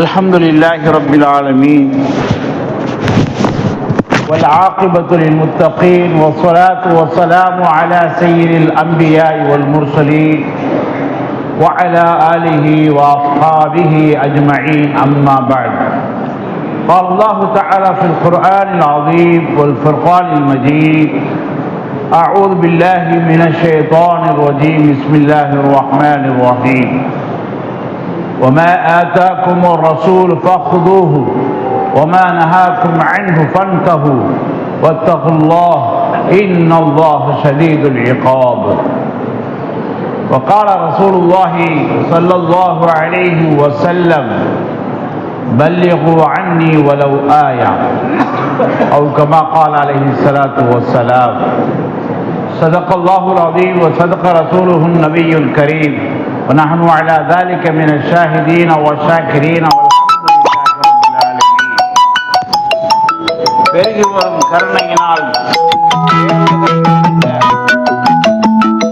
الحمد لله رب العالمين. والعاقبة للمتقين والصلاة والسلام على سيد الأنبياء والمرسلين وعلى آله وأصحابه أجمعين. أما بعد قال الله تعالى في القرآن العظيم والفرقان المجيد أعوذ بالله من الشيطان الرجيم. بسم الله الرحمن الرحيم. وما آتاكم الرسول فخذوه وما نهاكم عنه فانتهوا واتقوا الله إن الله شديد العقاب. وقال رسول الله صلى الله عليه وسلم بلغوا عني ولو آية. أو كما قال عليه الصلاة والسلام صدق الله العظيم وصدق رسوله النبي الكريم. ونحن على ذلك من الشاهدين والشاكرين والحمد لله رب العالمين பெருகி வரும் கருணையினால்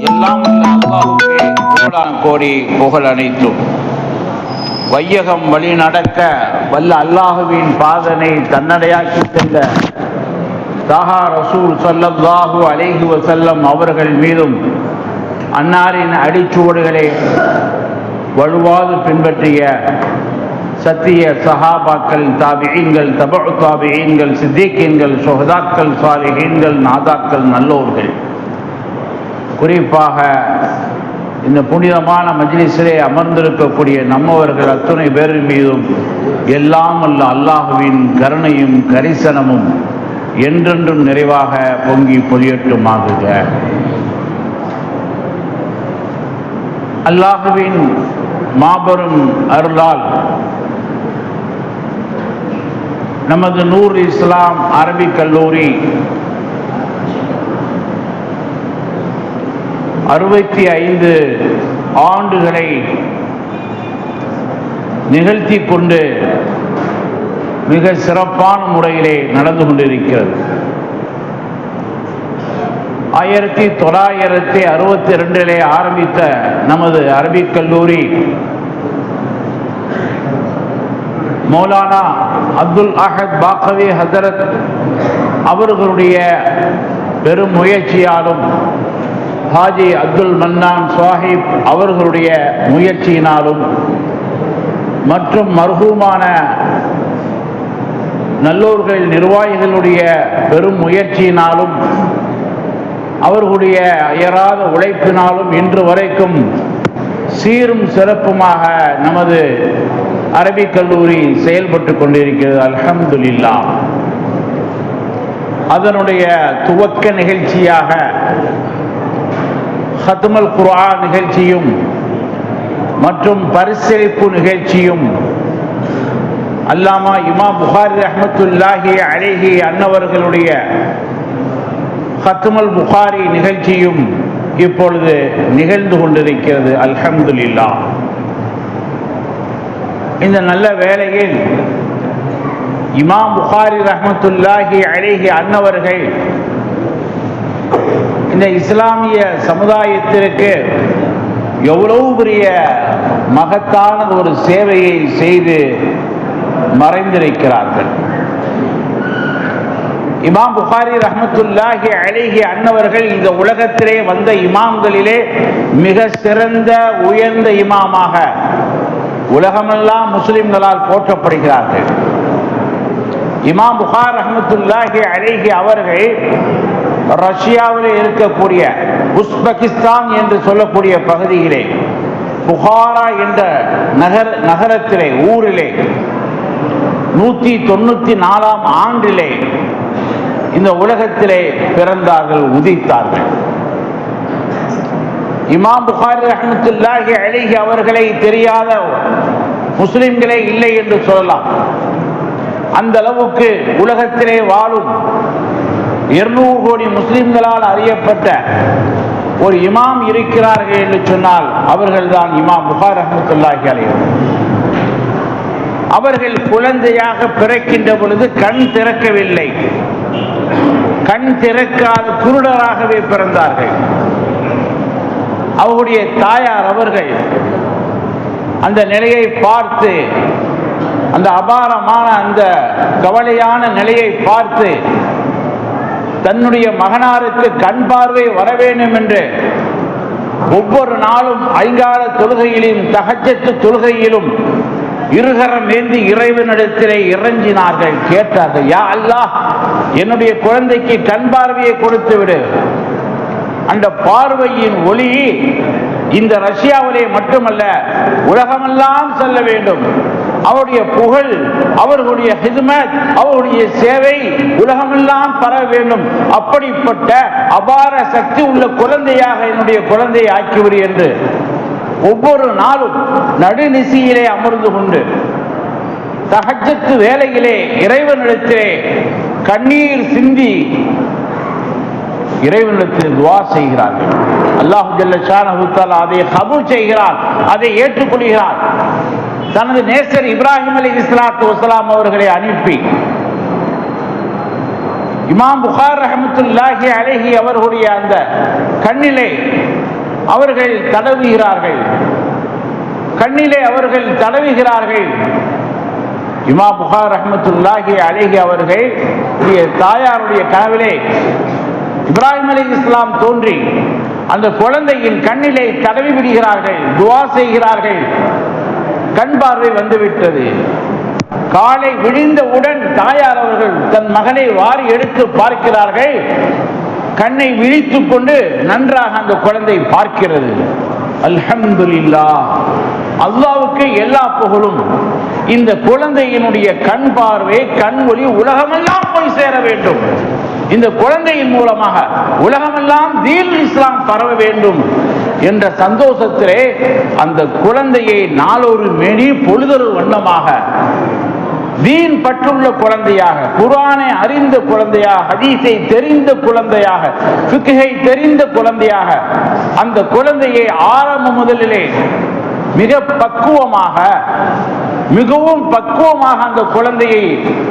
எல்லாம் வல்ல அல்லாஹ்வுக்கே கோடான கோடி புகழ் அனைத்தும் வையகம் வழி நடக்க வல்ல அல்லாஹுவின் பாதனை தன்னடையாக்கி சென்ற தாஹா ரசூல் ஸல்லல்லாஹு அலைஹி வஸல்லம் அவர்கள் மீதும் அன்னாரின் அடிச்சுவடுகளை வலுவாது பின்பற்றிய சத்திய சஹாபாக்கள் தாபியீன்கள் தபு தாபியீன்கள் சித்திகீன்கள் சுஹதாக்கள் சாலிகீன்கள் நாதாக்கள் நல்லோர்கள். குறிப்பாக இந்த புனிதமான மஜ்லிஸிலே அமர்ந்திருக்கக்கூடிய நம்மவர்கள் அத்துணை பேர் மீதும் எல்லாம் அல்ல அல்லாஹுவின் கருணையும் கரிசனமும் என்றென்றும் நிறைவாக பொங்கி பொலியட்டுமாகுக அல்லாஹுவின் மாபெரும் அருளால் நமது நூர் இஸ்லாம் அரபிக் கல்லூரி அறுபத்தி ஐந்து ஆண்டுகளை நிகழ்த்தி கொண்டு மிக சிறப்பான முறையிலே நடந்து கொண்டிருக்கிறது. ஆயிரத்தி தொள்ளாயிரத்தி அறுபத்தி ரெண்டிலே ஆரம்பித்த நமது அரபிக் கல்லூரி மௌலானா அப்துல் அஹத் பாக்கவி ஹசரத் அவர்களுடைய பெரும் முயற்சியாலும் ஹாஜி அப்துல் மன்னான் சாஹிப் அவர்களுடைய முயற்சியினாலும் மற்றும் மர்ஹூமான நல்லோர்கள் நிர்வாகிகளுடைய பெரும் முயற்சியினாலும் அவர்களுடைய அயராத உழைப்பினாலும் இன்று வரைக்கும் சீரும் சிறப்புமாக நமது அரபிக் கல்லூரி செயல்பட்டு கொண்டிருக்கிறது. அலமதுல்லா அதனுடைய துவக்க நிகழ்ச்சியாக ஹத்மல் குரா நிகழ்ச்சியும் மற்றும் பரிசளிப்பு நிகழ்ச்சியும் அல்லாமா இமா புகாரி ரஹமத்துல்லாஹி அழகி அன்னவர்களுடைய கத்துமல் புகாரி நிகழ்ச்சியும் இப்பொழுது நிகழ்ந்து கொண்டிருக்கிறது. அல்ஹம்துலில்லா இந்த நல்ல வேளையில் இமாம் புகாரி ரஹமத்துல்லாஹி அழகி அன்னவர்கள் இந்த இஸ்லாமிய சமுதாயத்திற்கு எவ்வளவு பெரிய மகத்தான ஒரு சேவையை செய்து மறைந்திருக்கிறார்கள். இமாம் புகாரி ரஹமத்துல்லாஹி அலிஹி அன்னவர்கள் இந்த உலகத்திலே வந்த இமாம்களிலே மிக சிறந்த உயர்ந்த இமாமாக உலகமெல்லாம் முஸ்லிம்களால் போற்றப்படுகிறார்கள். இமாம் புகார் ரஹமத்துல்லாஹி அலிஹி அவர்கள் ரஷ்யாவில் இருக்கக்கூடிய உஸ்பெகிஸ்தான் என்று சொல்லக்கூடிய பகுதியிலே புகாரா என்ற நகர் நகரத்திலே ஊரிலே நூற்றி தொண்ணூற்றி நாலாம் ஆண்டிலே இந்த உலகத்திலே பிறந்தார்கள் உதித்தார்கள். இமாம் புகாரி ரஹமத்துல்லாஹி அழகி அவர்களை தெரியாத முஸ்லிம்களே இல்லை என்று சொல்லலாம். அந்த அளவுக்கு உலகத்திலே வாழும் இருநூறு கோடி முஸ்லிம்களால் அறியப்பட்ட ஒரு இமாம் இருக்கிறார்கள் என்று சொன்னால் அவர்கள்தான் இமாம் புகார் ரஹமத்துல்லாஹி அலைஹி அவர்கள் குழந்தையாக பிறக்கின்ற பொழுது கண் திறக்கவில்லை. கண் திறக்காத குருடராகவே பிறந்தார்கள். அவருடைய தாயார் அவர்கள் அந்த நிலையை பார்த்து அந்த அபாரமான அந்த கவலையான நிலையை பார்த்து தன்னுடைய மகனாருக்கு கண் பார்வை வர வேண்டும் என்று ஒவ்வொரு நாளும் ஐங்கால தொழுகையிலும் தகச்சத்து தொழுகையிலும் இருகரம் ஏந்தி இறைவனிடத்திலே இறங்கினார்கள். கேட்டார்கள் யா அல்லாஹ் என்னுடைய குழந்தைக்கு கண் பார்வையை கொடுத்து விடு. அந்த பார்வையின் ஒளி இந்த ரஷ்யாவிலே மட்டுமல்ல உலகமெல்லாம் செல்ல வேண்டும். அவருடைய புகழ் அவர்களுடைய ஹிதுமத் அவருடைய சேவை உலகமெல்லாம் பரவ வேண்டும். அப்படிப்பட்ட அபார சக்தி உள்ள குழந்தையாக என்னுடைய குழந்தையை ஆக்கிவிடு என்று ஒவ்வொரு நாளும் நடுநிசியிலே அமர்ந்து கொண்டு தகஜத்து வேலையிலே இறைவனிடத்திலே கண்ணீர் சிந்தி இறைவனிடத்தில் துவா செய்கிறார்கள். அல்லாஹு ஜல்ல அதை கபூல் செய்கிறார் அதை ஏற்றுக்கொள்கிறார். தனது நேசர் இப்ராஹிம் அலி இஸ்லாத்து வசலாம் அவர்களை அனுப்பி இமாம் புகார் ரஹமத்துல்லாஹி அழகி அவர்களுடைய அந்த கண்ணிலே அவர்கள் தடவுகிறார்கள். கண்ணிலே அவர்கள் தடவுகிறார்கள். இமா புகார் ரஹமத்துல்லாஹி அழகி அவர்கள் தாயாருடைய கனவிலே இப்ராஹிம் அலி இஸ்லாம் தோன்றி அந்த குழந்தையின் கண்ணிலே தடவி விடுகிறார்கள் துவா செய்கிறார்கள். கண் பார்வை வந்துவிட்டது. காலை விழிந்தவுடன் தாயார் அவர்கள் தன் மகனை வாரி எடுத்து பார்க்கிறார்கள். கண்ணை விழித்துக் கொண்டு நன்றாக அந்த குழந்தை பார்க்கிறது. அல்ஹம்துல்லா அல்லாவுக்கு எல்லா புகழும். இந்த குழந்தையினுடைய கண் பார்வை கண் ஒளி உலகமெல்லாம் போய் சேர வேண்டும். இந்த குழந்தையின் மூலமாக உலகமெல்லாம் தீன் இஸ்லாம் பரவ வேண்டும் என்ற சந்தோஷத்திலே அந்த குழந்தையை நாளொரு மேனி பொழுதொரு வண்ணமாக தீன் பற்றுள்ள குழந்தையாக குரானை அறிந்த குழந்தையாக ஹதீஸை தெரிந்த குழந்தையாக சுக்கிகை தெரிந்த குழந்தையாக அந்த குழந்தையை ஆரம்ப முதலிலே மிக பக்குவமாக மிகவும் பக்குவமாக அந்த குழந்தையை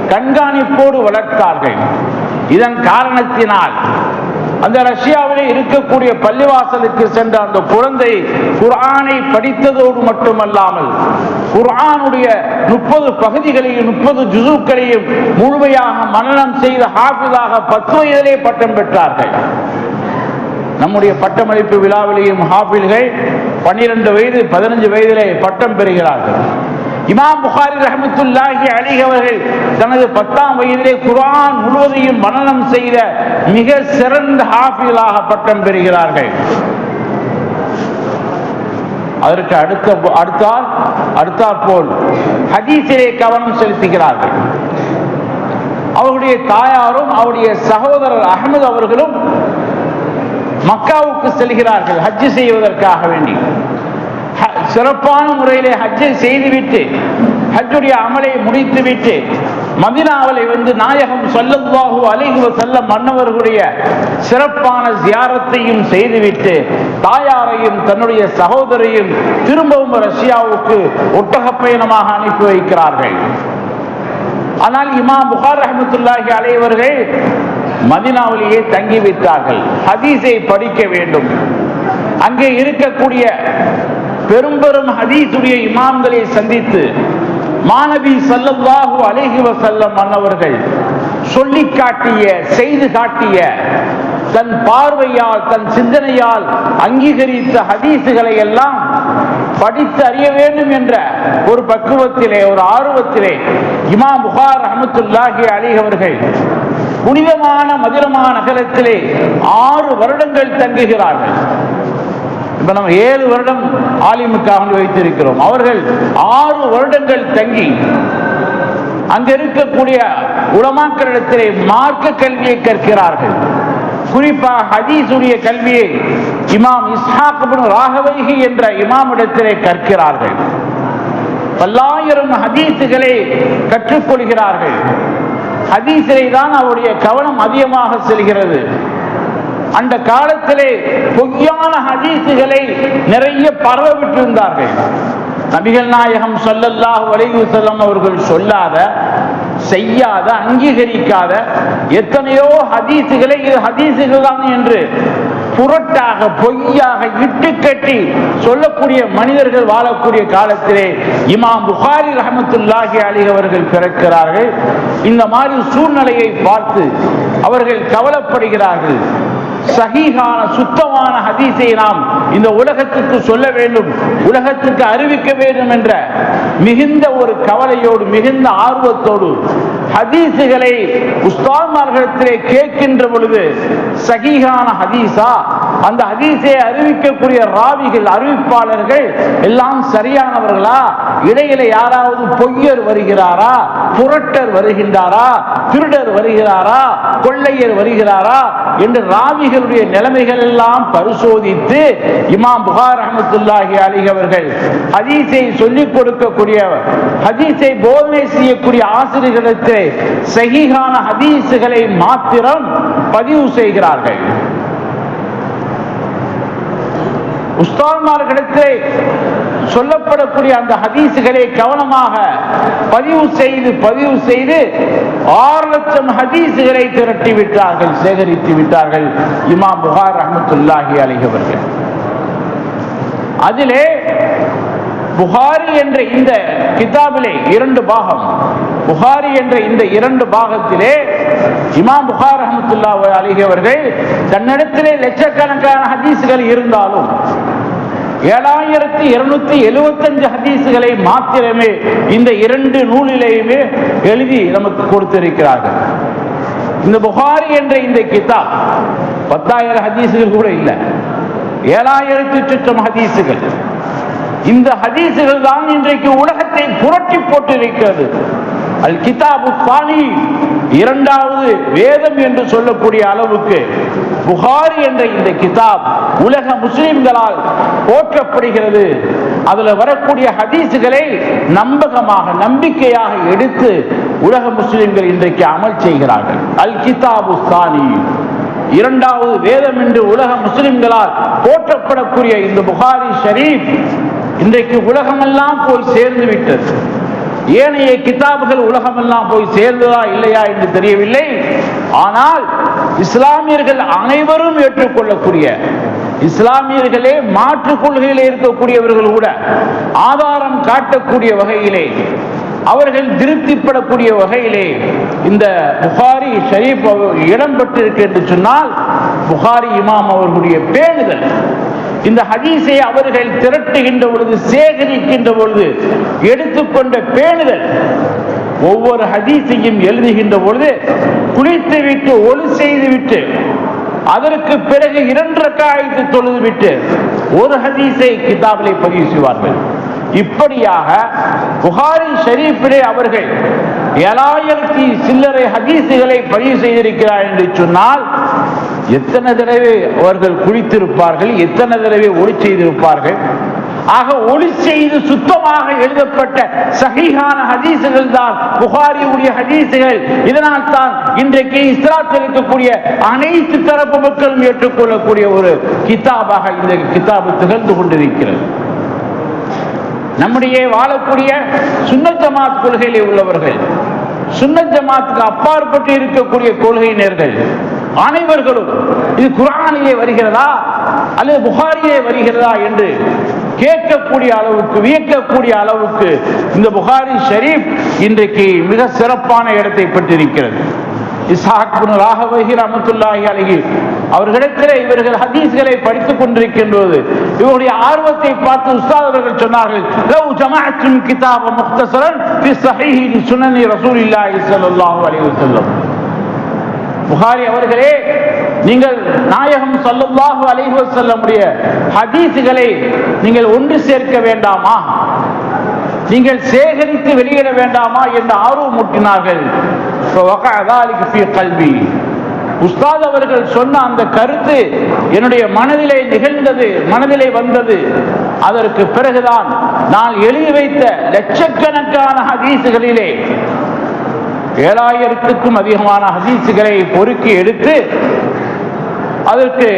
கண்காணிப்போடு வளர்த்தார்கள். இதன் காரணத்தினால் அந்த ரஷ்யாவிலே இருக்கக்கூடிய பள்ளிவாசலுக்கு சென்ற அந்த குழந்தை குரானை படித்ததோடு மட்டுமல்லாமல் குரானுடைய முப்பது பகுதிகளையும் முப்பது ஜுசுக்களையும் முழுமையாக மனநம் செய்த ஹாஃபிதாக பத்து வயதிலே பட்டம் பெற்றார்கள். நம்முடைய பட்டமளிப்பு விழாவிலேயும் ஹாஃபில்கள் பன்னிரண்டு வயது பதினஞ்சு வயதிலே பட்டம் பெறுகிறார்கள். இமாம் புகாரி ரஹமத்துல்லாஹி அலிஹ் அவர்கள் தனது பத்தாம் வயதிலே குரான் முழுவதையும் மனநம் செய்த மிக சிறந்த ஹாஃபிலாக பட்டம் பெறுகிறார்கள். அதற்கு அடுத்த அடுத்தால் அடுத்தாற் போல் ஹதீஸிலே கவனம் செலுத்துகிறார்கள். அவருடைய தாயாரும் அவருடைய சகோதரர் அகமது அவர்களும் மக்காவுக்கு செல்கிறார்கள் ஹஜ்ஜு செய்வதற்காக வேண்டி. சிறப்பான முறையிலே ஹஜ்ஜை செய்துவிட்டு ஹஜ்ஜுடைய அமலை முடித்துவிட்டு மதினாவலை வந்து நாயகம் சொல்லல்லாஹு அலைகுவ செல்ல மன்னவர்களுடைய சிறப்பான ஜியாரத்தையும் செய்துவிட்டு தாயாரையும் தன்னுடைய சகோதரையும் திரும்பவும் ரஷ்யாவுக்கு ஒட்டக பயணமாக அனுப்பி வைக்கிறார்கள். ஆனால் இமாம் புகார் ரஹமத்துல்லாஹி அலைவர்கள் மதினாவிலேயே தங்கி வைத்தார்கள் ஹதீஸை படிக்க வேண்டும். அங்கே இருக்கக்கூடிய பெரும் பெரும் ஹதீசுடைய இமாம்களை சந்தித்து மாணவி சல்லல்லாஹு அலைஹி வசல்லம் மன்னவர்கள் சொல்லி காட்டிய செய்து காட்டிய தன் பார்வையால் தன் சிந்தனையால் அங்கீகரித்த ஹதீசுகளை எல்லாம் படித்து அறிய வேண்டும் என்ற ஒரு பக்குவத்திலே ஒரு ஆர்வத்திலே இமாம் புகார் அஹமத்துல்லாஹி அலி அவர்கள் புனிதமான மதுரமா நகரத்திலே ஆறு வருடங்கள் தங்குகிறார்கள். இப்ப நம்ம ஏழு வருடம் ஆலிமுக்காக வைத்திருக்கிறோம். அவர்கள் ஆறு வருடங்கள் தங்கி அங்க இருக்கக்கூடிய உலமாக்களிடத்திலே மார்க்க கல்வியை கற்கிறார்கள். குறிப்பாக ஹதீசுடைய கல்வியை இமாம் இஸ்ஹாக் ராகவைகி என்ற இமாம் இடத்திலே கற்கிறார்கள். பல்லாயிரம் ஹதீசுகளை கற்றுக்கொள்கிறார்கள். ஹதீசிலே தான் அவருடைய கவனம் அதிகமாக செல்கிறது. அந்த காலத்திலே பொய்யான ஹதீசுகளை நிறைய பரவவிட்டு இருந்தார்கள் நபிகள் நாயகம் சொல்லல்லாஹ் வலைவு செல்லம் அவர்கள் சொல்லாத செய்யாத அங்கீகரிக்காத எத்தனையோ ஹதீசுகளை இது ஹதீசுகள் தான் என்று புரட்டாக பொய்யாக இட்டு கட்டி சொல்லக்கூடிய மனிதர்கள் வாழக்கூடிய காலத்திலே இமாம் புகாரி ரஹமத்துல்லாஹி அலி அவர்கள் பிறக்கிறார்கள். இந்த மாதிரி சூழ்நிலையை பார்த்து அவர்கள் கவலைப்படுகிறார்கள். சகிகான சுத்தமான ஹதீஸை நாம் இந்த உலகத்துக்கு சொல்ல வேண்டும் உலகத்துக்கு அறிவிக்க வேண்டும் என்ற மிகுந்த ஒரு கவலையோடு மிகுந்த ஆர்வத்தோடு ஹதீஸுகளை உஸ்தான்மார்களிடத்திலே கேட்கின்ற பொழுது சகிகான ஹதீஸா அந்த ஹதீஸை அறிவிக்கக்கூடிய ராவிகள் அறிவிப்பாளர்கள் எல்லாம் சரியானவர்களா? இடையில யாராவது பொய்யர் வருகிறாரா? புரட்டர் வருகின்றாரா? திருடர் வருகிறாரா? கொள்ளையர் வருகிறாரா? என்று ராவிகளுடைய நிலைமைகள் எல்லாம் பரிசோதித்து இமாம் புகார் அஹமத்துல்லாஹி அலி ஹதீசை ஹதீஸை சொல்லிக் கொடுக்கக்கூடிய ஹதீஸை போதனை செய்யக்கூடிய ஆசிரியர்களுக்கு சகிகான ஹதீஸுகளை மாத்திரம் பதிவு செய்கிறார்கள். உஸ்தான்மார்களிடத்திலே சொல்லப்படக்கூடிய அந்த ஹதீஸுகளை கவனமாக பதிவு செய்து பதிவு செய்து ஆறு லட்சம் ஹதீஸுகளை திரட்டி விட்டார்கள் சேகரித்து விட்டார்கள் இமாம் புகார் ரஹமத்துல்லாஹி அலிகவர்கள் அதிலே புகாரி என்ற இந்த கிதாபிலே இரண்டு பாகம். புகாரி என்ற இந்த இரண்டு பாகத்திலே இமாம் புகார் அஹமத்துல்லா அலிஹி அவர்கள் தன்னிடத்திலே லட்சக்கணக்கான ஹதீஸுகள் இருந்தாலும் ஏழாயிரத்தி இருநூத்தி எழுபத்தஞ்சு ஹதீஸுகளை மாத்திரமே இந்த இரண்டு நூலிலேயுமே எழுதி நமக்கு கொடுத்திருக்கிறார்கள். இந்த புகாரி என்ற இந்த கிதா பத்தாயிரம் ஹதீஸுகள் கூட இல்லை. ஏழாயிரத்தி சுற்றம் ஹதீஸுகள். இந்த ஹதீஸுகள் தான் இன்றைக்கு உலகத்தை புரட்டி போட்டிருக்கிறது. அல் கிதாபு பாணி இரண்டாவது வேதம் என்று சொல்லக்கூடிய அளவுக்கு புகாரி என்ற இந்த கிதாப் உலக முஸ்லிம்களால் போற்றப்படுகிறது. அதுல வரக்கூடிய ஹதீசுகளை நம்பகமாக நம்பிக்கையாக எடுத்து உலக முஸ்லிம்கள் இன்றைக்கு அமல் செய்கிறார்கள். அல் கிதாபு சானி இரண்டாவது வேதம் என்று உலக முஸ்லிம்களால் போற்றப்படக்கூடிய இந்த புகாரி ஷரீப் இன்றைக்கு உலகமெல்லாம் போய் சேர்ந்து விட்டது. ஏனைய கிதாபுகள் உலகமெல்லாம் போய் சேர்ந்ததா இல்லையா என்று தெரியவில்லை. ஆனால் இஸ்லாமியர்கள் அனைவரும் ஏற்றுக்கொள்ளக்கூடிய இஸ்லாமியர்களே மாற்று கொள்கையில் இருக்கக்கூடியவர்கள் கூட ஆதாரம் காட்டக்கூடிய வகையிலே அவர்கள் திருப்திப்படக்கூடிய வகையிலே இந்த புகாரி ஷரீப் இடம்பெற்றிருக்கு என்று சொன்னால் புகாரி இமாம் அவர்களுடைய பேணுதல். இந்த ஹதீஸை அவர்கள் திரட்டுகின்ற பொழுது சேகரிக்கின்ற பொழுது எடுத்துக்கொண்ட பேணுதல். ஒவ்வொரு ஹதீஸையும் எழுதுகின்ற பொழுது குளித்து விட்டு ஒளி செய்து விட்டு அதற்கு பிறகு இரண்டு காயத்து தொழுது விட்டு ஒரு ஹதீஸை கிதாபிலே பதிவு செய்வார்கள். இப்படியாக புகாரி ஷரீஃபிலே அவர்கள் ஏழாயிரத்தி சில்லறை ஹதீஸுகளை பதிவு செய்திருக்கிறார் என்று சொன்னால் எத்தனை தடவை அவர்கள் குளித்திருப்பார்கள் எத்தனை தடவை ஒளி செய்திருப்பார்கள்? ஆக ஒளி செய்து சுத்தமாக எழுதப்பட்ட சகிகான ஹதீசுகள் தான் புகாரியுடைய ஹதீசுகள். இதனால் தான் இன்றைக்கு இஸ்லாத்தில் இருக்கக்கூடிய அனைத்து தரப்பு மக்களும் ஏற்றுக்கொள்ளக்கூடிய ஒரு கிதாபாக இந்த கிதாபு திகழ்ந்து கொண்டிருக்கிறது. நம்முடைய வாழக்கூடிய சுண்ணத்தமாத் ஜமாத் கொள்கையிலே உள்ளவர்கள் சுன்னத் ஜமாத்துக்கு அப்பாற்பட்டு இருக்கக்கூடிய கொள்கையினர்கள் அனைவர்களும் இது குரானிலே வருகிறதா அல்லது புகாரிலே வருகிறதா என்று கேட்கக்கூடிய அளவுக்கு வியக்கக்கூடிய அளவுக்கு இந்த புகாரி ஷரீப் இன்றைக்கு மிக சிறப்பான இடத்தை பெற்றிருக்கிறது. இஸ்ஹாக் பின் ராகவஹி அழகி அவர்களிடத்திலே இவர்கள் ஹதீஸ்களை படித்துக் கொண்டிருக்கின்றது இவருடைய ஆர்வத்தை பார்த்து உஸ்தாத் அவர்கள் சொன்னார்கள் லவ் ஜமாஅத்தும் கிதாப முக்தசரன் ஃபி ஸஹீஹி சுனனி ரசூலில்லாஹி ஸல்லல்லாஹு அலைஹி வஸல்லம். புகாரி அவர்களே நீங்கள் நாயகம் சொல்லுவாக சொல்ல முடிய ஹதீசுகளை நீங்கள் ஒன்று சேர்க்க வேண்டாமா? நீங்கள் சேகரித்து வெளியிட வேண்டாமா என்று ஆர்வம் மூட்டினார்கள். கல்வி உஸ்தாத் அவர்கள் சொன்ன அந்த கருத்து என்னுடைய மனதிலே நிகழ்ந்தது மனதிலே வந்தது. அதற்கு பிறகுதான் நான் எழுதி வைத்த லட்சக்கணக்கான ஹதீசுகளிலே ஏழாயிரத்துக்கும் அதிகமான ஹதீசுகளை பொறுக்கி எடுத்து அதற்கு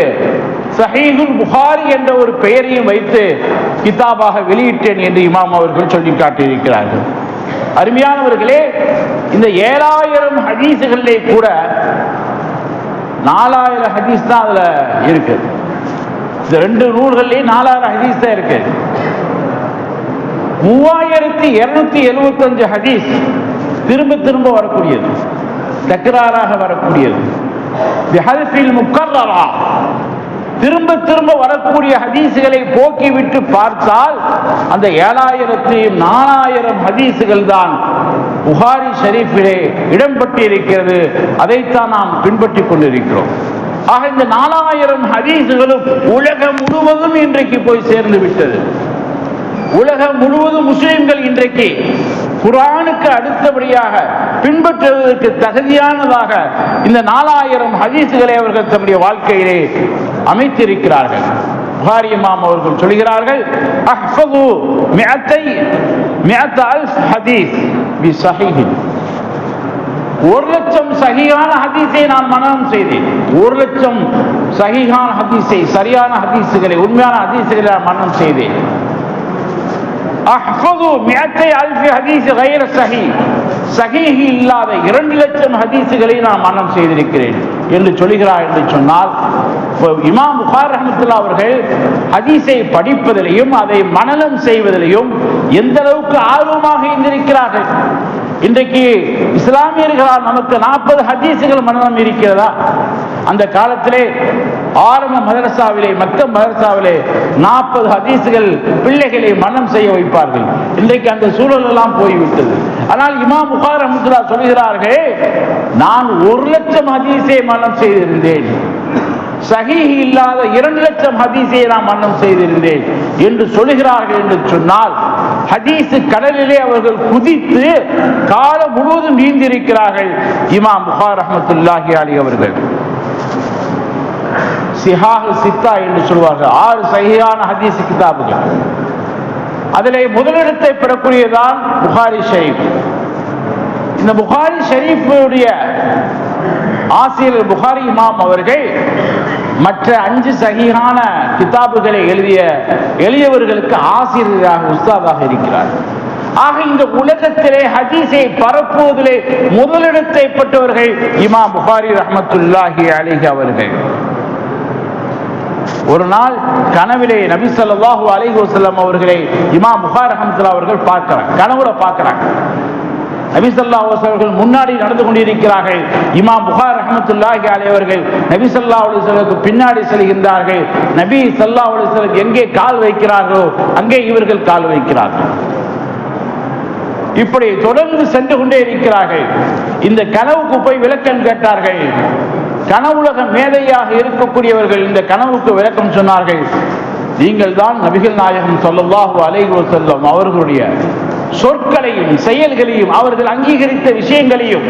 சஹீகுல் புகாரி என்ற ஒரு பெயரையும் வைத்து கிதாபாக வெளியிட்டேன் என்று இமாம் அவர்கள் சொல்லி காட்டியிருக்கிறார்கள். அருமையானவர்களே இந்த ஏழாயிரம் ஹதீசுகளிலே கூட நாலாயிரம் ஹதீஸ் தான் அதுல இருக்கு. இந்த ரெண்டு நூல்கள்லயும் நாலாயிரம் ஹதீஸ் தான் இருக்கு. மூவாயிரத்தி இருநூத்தி எழுபத்தஞ்சு ஹதீஸ் திரும்ப திரும்ப வரக்கூடியது. தக்கராறாக வரக்கூடியது. திரும்ப திரும்ப வரக்கூடிய ஹதீசுகளை போக்கிவிட்டு பார்த்தால் அந்த ஏழாயிரத்தி நாலாயிரம் ஹதீசுகள் தான் புகாரி ஷரீஃபிலே இடம்பெற்று இருக்கிறது அதைத்தான் நாம் பின்பற்றிக் கொண்டிருக்கிறோம். ஆக இந்த நாலாயிரம் ஹதீசுகளும் உலகம் முழுவதும் இன்றைக்கு போய் சேர்ந்து விட்டது. உலகம் முழுவதும் முஸ்லிம்கள் இன்றைக்கு குரானுக்கு அடுத்தபடியாக பின்பற்றுவதற்கு தகுதியானதாக இந்த நாலாயிரம் ஹதீசுகளை அவர்கள் தம்முடைய வாழ்க்கையிலே அமைத்திருக்கிறார்கள். புகாரி இமாம் அவர்கள் சொல்கிறார்கள் அஹ்ஃபது மிஅத்தை மிஅத்த அல்ஃப் ஹதீஸ் பி சஹீஹின். ஒரு லட்சம் சகியான ஹதீஸை நான் மனநம் செய்தேன். ஒரு லட்சம் சகிகான ஹதீஸை சரியான ஹதீஸுகளை உண்மையான ஹதீஸுகளை நான் மனநம் செய்தேன். அஹ்ஃபது மியத்தை அல்ஃபி ஹதீஸ் கைர சஹி. சகிஹி இல்லாத இரண்டு லட்சம் ஹதீஸுகளை நான் மனம் செய்திருக்கிறேன். என்று சொல்கிறார் என்று சொன்னால் இப்போ இமாம் புகார் ரஹமத்துல்லா அவர்கள் ஹதீஸை படிப்பதிலையும் அதை மனநம் செய்வதிலையும் எந்த அளவுக்கு ஆர்வமாக இருந்திருக்கிறார்கள்? இன்றைக்கு இஸ்லாமியர்களால் நமக்கு நாற்பது ஹதீஸுகள் மனநம் இருக்கிறதா? அந்த காலத்திலே ஆரம்ப மதரசாவிலே மத்த மதரசாவிலே நாற்பது ஹதீஸுகள் பிள்ளைகளை மனம் செய்ய வைப்பார்கள். இன்றைக்கு அந்த சூழல் எல்லாம் போய்விட்டது. ஆனால் இமாம் புகார் அஹமதுல்லா சொல்கிறார்கள் நான் ஒரு லட்சம் ஹதீஸை மனம் செய்திருந்தேன். சகிஹி இல்லாத இரண்டு லட்சம் ஹதீஸை நான் மன்னம் செய்திருந்தேன் என்று சொல்லுகிறார்கள் என்று சொன்னால் ஹதீஸ் கடலிலே அவர்கள் குதித்து காலம் முழுவதும் நீந்திருக்கிறார்கள். இமாம் புகார் அஹமத்துல்லாஹி அலி அவர்கள். சிஹாஹ் சித்தா என்று சொல்வார்கள். ஆறு சகியான ஹதீஸ் கிதாபுகள். அதிலே முதலிடத்தை பெறக்கூடியதான் புகாரி ஷரீப். இந்த புகாரி ஷரீஃபுடைய ஆசிரியர் புகாரி இமாம் அவர்கள் மற்ற அஞ்சு சகியான கிதாபுகளை எழுதிய எளியவர்களுக்கு ஆசிரியராக உஸ்தாதாக இருக்கிறார். ஆக இந்த உலகத்திலே ஹதீஸை பரப்புவதிலே முதலிடத்தை பெற்றவர்கள் இமாம் புகாரி ரஹமத்துல்லாஹி அலிஹி அவர்கள். ஒரு நாள் கனவிலே நபி சொல்லாஹு அலைஹி அவர்களை இமாம் புகார் அஹமதுல்லா அவர்கள் பார்க்கிறாங்க கனவுல பார்க்கிறாங்க. நபி அவர்கள் முன்னாடி நடந்து கொண்டிருக்கிறார்கள். இமாம் புகார் ரஹமத்துல்லாஹி அலைவர்கள் அவர்கள் நபி பின்னாடி செல்கின்றார்கள். நபி சல்லா அலிசலுக்கு எங்கே கால் வைக்கிறார்களோ அங்கே இவர்கள் கால் வைக்கிறார்கள். இப்படி தொடர்ந்து சென்று கொண்டே இருக்கிறார்கள். இந்த கனவுக்கு போய் விளக்கம் கேட்டார்கள். கனவுலக மேதையாக இருக்கக்கூடியவர்கள் இந்த கனவுக்கு விளக்கம் சொன்னார்கள். நீங்கள் தான் நபிகள் நாயகம் சொல்லல்லாஹு அலைஹி செல்லும் அவர்களுடைய சொற்களையும் செயல்களையும் அவர்கள் அங்கீகரித்த விஷயங்களையும்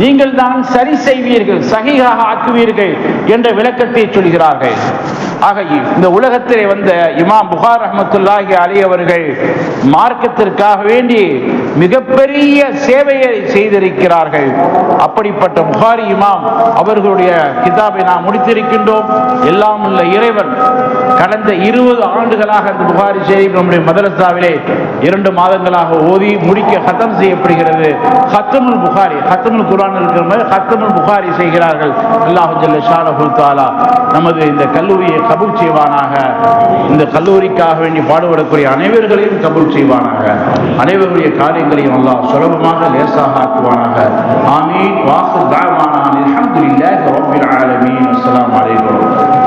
நீங்கள் தான் சரி செய்வீர்கள் சகிகாக ஆக்குவீர்கள் என்ற விளக்கத்தை சொல்கிறார்கள். ஆக இந்த உலகத்திலே வந்த இமாம் புகார் அஹமத்துல்லாஹி அலி அவர்கள் மார்க்கத்திற்காக வேண்டி மிகப்பெரிய சேவையை செய்திருக்கிறார்கள். அப்படிப்பட்ட புகாரி இமாம் அவர்களுடைய கிதாபை நாம் முடித்திருக்கின்றோம். எல்லாம் உள்ள இறைவன் கடந்த இருபது ஆண்டுகளாக அந்த புகாரி ஷெரீப் நம்முடைய மதரசாவிலே இரண்டு மாதங்களாக ஓதி முடிக்க ஹத்தம் செய்யப்படுகிறது. ஹத்தமுல் புகாரி ஹத்தமுல் குரான் இருக்கிற மாதிரி ஹத்தமுல் புகாரி செய்கிறார்கள். அல்லாஹு ஜல்ல ஷானஹுல் தாலா நமது இந்த கல்லூரியை கபூல் செய்வானாக. இந்த கல்லூரிக்காக வேண்டி பாடுபடக்கூடிய அனைவர்களையும் கபூல் செய்வானாக. அனைவருடைய காரியங்களையும் அல்லாஹ் சுலபமாக லேசாக ஆக்குவானாக. ஆமீன். வாசு தாவானா அலமதுல்லாஹி ரப்பில் ஆலமீன். அஸ்ஸலாமு அலைக்கும்.